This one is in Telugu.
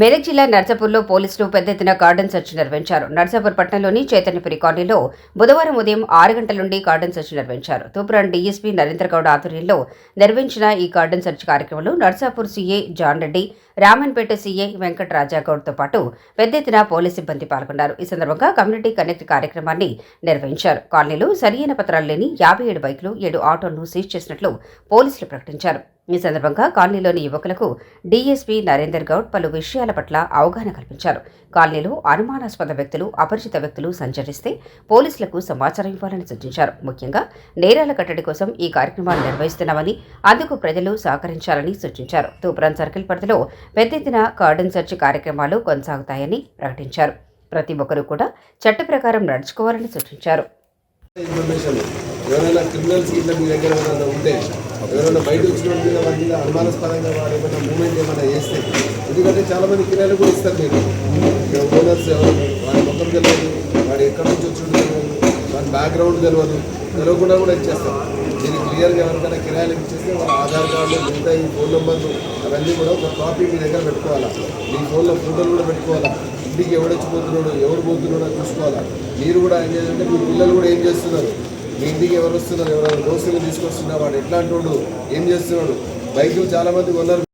మెదక్ జిల్లా నర్సాపూర్లో పోలీసులు పెద్ద ఎత్తున గార్డెన్ సెర్చ్ నిర్వహించారు. నర్సాపూర్ పట్టణంలోని చైతన్యపురి కాలనీలో బుధవారం ఉదయం ఆరు గంటల నుండి గార్డెన్ సెర్చ్ నిర్వహించారు. తూపురాన్ డీఎస్పీ నరేంద్ర గౌడ్ ఆధ్వర్యంలో నిర్వహించిన ఈ గార్డెన్ సెర్చ్ కార్యక్రమంలో Narsapur CI John Reddy Ramanpet CI Venkata రాజాగౌడ్తో పాటు పెద్ద ఎత్తున పోలీస్ సిబ్బంది పాల్గొన్నారు. ఈ సందర్భంగా కమ్యూనిటీ కనెక్ట్ కార్యక్రమాన్ని నిర్వహించారు. కాలనీలో సరియైన పత్రాలు లేని యాభై ఏడు బైకులు ఏడు ఆటోలను సీజ్ చేసినట్లు పోలీసులు ప్రకటించారు. ఈ సందర్భంగా కాలనీలోని యువకులకు డీఎస్పీ నరేందర్ గౌడ్ పలు విషయాల పట్ల అవగాహన కల్పించారు. కాలనీలో అనుమానాస్పద వ్యక్తులు అపరిచిత వ్యక్తులు సంచరిస్తే పోలీసులకు సమాచారం ఇవ్వాలని సూచించారు. ముఖ్యంగా నేరాల కట్టడి కోసం ఈ కార్యక్రమాన్ని నిర్వహిస్తున్నామని అందుకు ప్రజలు సహకరించాలని సూచించారు. తూప్రాన్ సర్కిల్ పరిధిలో పెద్ద ఎత్తున కార్డన్ సెర్చ్ కార్యక్రమాలు కొనసాగుతాయని ప్రకటించారు. ప్రతి ఒక్కరూ కూడా చట్ట ప్రకారం నడుచుకోవాలని సూచించారు. ఇన్ఫర్మేషన్ ఎవరైనా క్రిమినల్స్ మీ దగ్గర ఉంటే ఎవరైనా బయట వచ్చిన మీద వాటి మీద అనుమానాస్పదంగా వారు ఏమైనా మూమెంట్ ఏమైనా చేస్తే ఎందుకంటే చాలామంది కిరాయిలు కూడా ఇస్తారు మీరు ఇక్కడ ఓనర్స్ ఎవరు వాడి మొత్తం తెలియదు వాడు ఎక్కడి నుంచి వచ్చి తెలియదు వాడి బ్యాక్గ్రౌండ్ తెలియదు తెలియకుండా కూడా ఇచ్చేస్తారు. దీనికి క్లియర్గా ఎవరికైనా కిరాయిలు ఇచ్చేస్తే వాళ్ళ ఆధార్ కార్డు మిగతా ఈ ఫోన్ నెంబర్లు అవన్నీ కూడా ఒక కాపీ మీ దగ్గర పెట్టుకోవాలా. మీ ఫోన్లో ఫోటోలు కూడా పెట్టుకోవాలా. ఇంటికి ఎవడు వచ్చిపోతున్నాడు ఎవడు పోతున్నాడో చూసుకోవాలా. మీరు కూడా ఏం చేయాలంటే మీ పిల్లలు కూడా ఏం చేస్తున్నారు? మీ ఇంటికి ఎవరు వస్తున్నారు? ఎవరు దోస్తులు తీసుకొస్తున్నారు? వాడు ఎట్లాంటి వాడు? ఏం చేస్తున్నాడు? బైకులు చాలా మంది కొన్నారు.